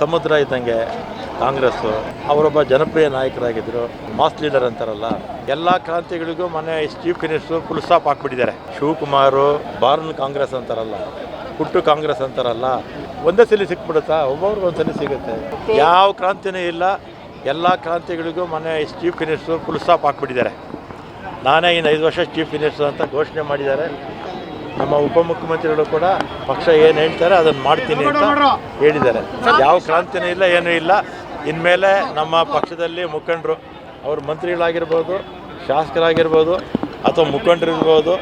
ಸಮುದ್ರ ಇದ್ದಂಗೆ ಕಾಂಗ್ರೆಸ್ಸು, ಅವರೊಬ್ಬ ಜನಪ್ರಿಯ ನಾಯಕರಾಗಿದ್ದರು ಮಾಸ್ ಲೀಡರ್ ಅಂತಾರಲ್ಲ, ಎಲ್ಲ ಕ್ರಾಂತಿಗಳಿಗೂ ಮೊನ್ನೆ ಚೀಫ್ ಮಿನಿಸ್ಟರ್ ಫುಲ್ ಸ್ಟಾಪ್ ಹಾಕ್ಬಿಟ್ಟಿದ್ದಾರೆ. ಶಿವಕುಮಾರು, ಬಾರ್ನ್ ಕಾಂಗ್ರೆಸ್ ಅಂತಾರಲ್ಲ, ಹುಟ್ಟು ಕಾಂಗ್ರೆಸ್ ಅಂತಾರಲ್ಲ, ಒಂದೇ ಸಲ ಸಿಕ್ಬಿಡುತ್ತಾ? ಒಬ್ಬೊಬ್ರಿಗೆ ಒಂದು ಸಲ ಸಿಗುತ್ತೆ. ಯಾವ ಕ್ರಾಂತಿನೇ ಇಲ್ಲ, ಎಲ್ಲ ಕ್ರಾಂತಿಗಳಿಗೂ ಮೊನ್ನೆ ಚೀಫ್ ಮಿನಿಸ್ಟರ್ ಫುಲ್ ಸ್ಟಾಪ್ ಹಾಕ್ಬಿಟ್ಟಿದ್ದಾರೆ. ನಾನೇ ಇನ್ನು ಐದು ವರ್ಷ ಚೀಫ್ ಮಿನಿಸ್ಟರ್ ಅಂತ ಘೋಷಣೆ ಮಾಡಿದ್ದಾರೆ. ನಮ್ಮ ಉಪಮುಖ್ಯಮಂತ್ರಿಗಳು ಕೂಡ ಪಕ್ಷ ಏನು ಹೇಳ್ತಾರೆ ಅದನ್ನು ಮಾಡ್ತೀನಿ ಅಂತ ಹೇಳಿದ್ದಾರೆ ಯಾವ ಕ್ರಾಂತಿನೂ ಇಲ್ಲ ಏನೂ ಇಲ್ಲ ಇನ್ಮೇಲೆ ನಮ್ಮ ಪಕ್ಷದಲ್ಲಿ ಮುಖಂಡರು ಅವರು ಮಂತ್ರಿಗಳಾಗಿರ್ಬೋದು ಶಾಸಕರಾಗಿರ್ಬೋದು ಅಥವಾ ಮುಖಂಡರಿರ್ಬೋದು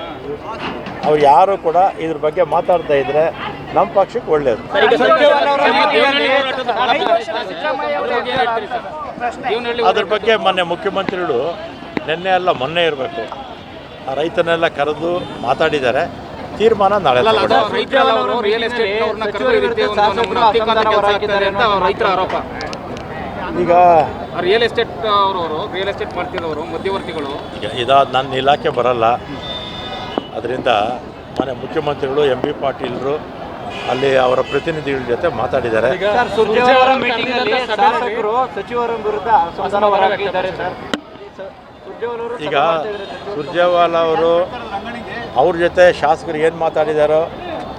ಅವ್ರು ಯಾರು ಕೂಡ ಇದ್ರ ಬಗ್ಗೆ ಮಾತಾಡ್ತಾ ಇದ್ರೆ ನಮ್ಮ ಪಕ್ಷಕ್ಕೆ ಒಳ್ಳೆಯದು ಅದ್ರ ಬಗ್ಗೆ ಮೊನ್ನೆ ಮುಖ್ಯಮಂತ್ರಿಗಳು ನಿನ್ನೆ ಅಲ್ಲ ಮೊನ್ನೆ ಇರಬೇಕು ಆ ರೈತನೆಲ್ಲ ಕರೆದು ಮಾತಾಡಿದ್ದಾರೆ ತೀರ್ಮಾನ ನಾಳೆ ಈಗ ರಿಯಲ್ ಎಸ್ಟೇಟ್ ಅವರು ರಿಯಲ್ ಎಸ್ಟೇಟ್ ಮಾಡ್ತಿರೋರು ಮಧ್ಯವರ್ತಿಗಳು. ಇದಾದ ನನ್ನ ಇಲಾಖೆ ಬರಲ್ಲ. ಅದರಿಂದ ಮನೆ ಮುಖ್ಯಮಂತ್ರಿಗಳು ಎಂ ಬಿ ಪಾಟೀಲರು ಅಲ್ಲಿ ಅವರ ಪ್ರತಿನಿಧಿಗಳ ಜೊತೆ ಮಾತಾಡಿದ್ದಾರೆ. ಸಚಿವರ ವಿರುದ್ಧ ಈಗ ಸುರ್ಜೇವಾಲ ಅವರು ಅವ್ರ ಜೊತೆ ಶಾಸಕರು ಏನು ಮಾತಾಡಿದಾರೋ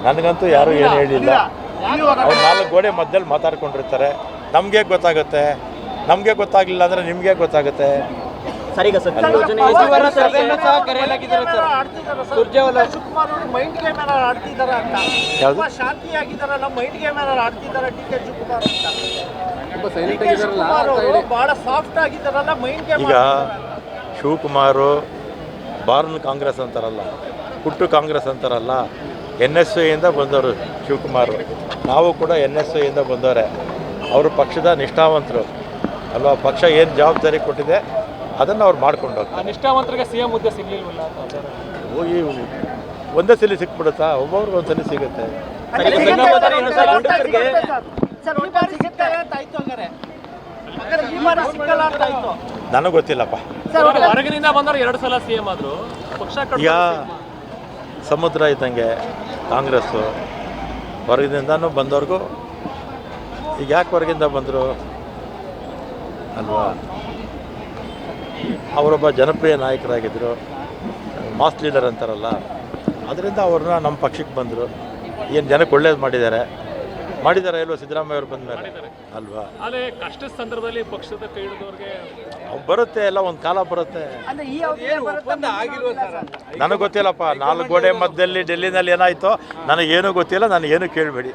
ನನಗಂತೂ ಯಾರೂ ಏನು ಹೇಳಿಲ್ಲ. ಅವ್ರು ನಾಲ್ಕು ಗೋಡೆ ಮಧ್ಯದಲ್ಲಿ ಮಾತಾಡ್ಕೊಂಡಿರ್ತಾರೆ. ನಮಗೆ ಗೊತ್ತಾಗುತ್ತೆ. ನಮಗೆ ಗೊತ್ತಾಗಲಿಲ್ಲ ಅಂದರೆ ನಿಮಗೆ ಗೊತ್ತಾಗುತ್ತೆ. ಸರ್ ಈಗ ಸಚಿವ ಯೋಜನೆ ಸಹ ಕರೆಯಲಾಗಿದ್ದಾರೆ ಸರ್. ಸುರ್ಜೇವಾಲ ಶಿವಕುಮಾರ್ ಅವರು ಮೈಂಡ್ ಗೇಮ್ ಏನಾರು ಆಡ್ತಿದಾರ ಅಂತ. ಯಾವುದು? ತುಂಬಾ ಶಾಂತಿಯಾಗಿದ್ದಾರಲ್ಲ ಮೈಂಡ್ ಗೇಮ್ ಏನಾರು ಆಡ್ತಿದಾರ ಡಿ ಕೆ ಶಿವಕುಮಾರ್ ಅಂತ. ತುಂಬಾ ಸೈಲೆಂಟ್ ಅವರು ಬಹಳ ಸಾಫ್ಟ್ ಆಗಿದ್ದಾರಲ್ಲ ಮೈಂಡ್ ಗೇಮ್ ಈಗ ಶಿವಕುಮಾರು ಬಾರ್ನ್ ಕಾಂಗ್ರೆಸ್ ಅಂತಾರಲ್ಲ ಹುಟ್ಟು ಕಾಂಗ್ರೆಸ್ ಅಂತಾರಲ್ಲ ಎನ್ ಎಸ್ ಇಂದ ಬಂದವರು ಶಿವಕುಮಾರ್. ನಾವು ಕೂಡ ಎನ್ ಎಸ್ ಇಂದ ಬಂದವರೇ. ಅವರು ಪಕ್ಷದ ನಿಷ್ಠಾವಂತರು. ಅಲ್ವಾ? ಪಕ್ಷ ಏನು ಜವಾಬ್ದಾರಿ ಕೊಟ್ಟಿದೆ ಅದನ್ನು ಅವ್ರು ಮಾಡ್ಕೊಂಡು ಹೋಗ್ತಾರೆ. ನಿಷ್ಠಾವಂತರಿಗೆ ಸಿಎಂ ಹುದ್ದೆ ಸಿಗ್ಲಿಲ್ವಲ್ಲ ಹೋಗಿ ಒಂದೇ ಸಲ ಸಿಕ್ಬಿಡುತ್ತಾ? ಒಬ್ಬೊಬ್ರಿಗೆ ಒಂದ್ಸಲ ಸಿಗುತ್ತೆ. ನನಗೆ ಗೊತ್ತಿಲ್ಲಪ್ಪ. ಹೊರಗಿನಿಂದ ಬಂದವರು ಎರಡು ಸಲ ಸಿಎಂ ಆದ್ರು. ಪಕ್ಷ ಈಗ ಸಮುದ್ರ ಇದ್ದಂಗೆ ಕಾಂಗ್ರೆಸ್ ಹೊರಗಿನಿಂದನೂ ಬಂದವ್ರಿಗೂ ಈಗ ಯಾಕೆ ಹೊರಗಿಂದ ಬಂದರು? ಅಲ್ವಾ? ಅವರೊಬ್ಬ ಜನಪ್ರಿಯ ನಾಯಕರಾಗಿದ್ದರು ಮಾಸ್ ಲೀಡರ್ ಅಂತಾರಲ್ಲ ಅದರಿಂದ ಅವ್ರನ್ನ ನಮ್ಮ ಪಕ್ಷಕ್ಕೆ ಬಂದರು. ಏನು ಜನಕ್ಕೆ ಒಳ್ಳೇದು ಮಾಡಿದ್ದಾರೆ? ಮಾಡಿದ್ದಾರೆ ಅಲ್ವಾ ಸಿದ್ದರಾಮಯ್ಯ ಅವರು ಬಂದ ಮೇಲೆ ಅಲ್ವಾ? ಅದೇ ಕಷ್ಟದ ಸಂದರ್ಭದಲ್ಲಿ ಪಕ್ಷದ ಕೈ ಹಿಡಿದವ್ರಿಗೆ ಬರುತ್ತೆ ಎಲ್ಲ ಒಂದು ಕಾಲ ಬರುತ್ತೆ. ಅಂದ್ರೆ ಈ ಒಪ್ಪಂದ ಆಗಿಲ್ವ ಸರ್? ನನಗೆ ಗೊತ್ತಿಲ್ಲಪ್ಪ ನಾಲ್ಕು ಗೋಡೆ ಮಧ್ಯದಲ್ಲಿ ಡೆಲ್ಲಿನಲ್ಲಿ ಏನಾಯ್ತೋ ನನಗೇನು ಗೊತ್ತಿಲ್ಲ ನಾನು ಏನು ಕೇಳಬೇಡಿ.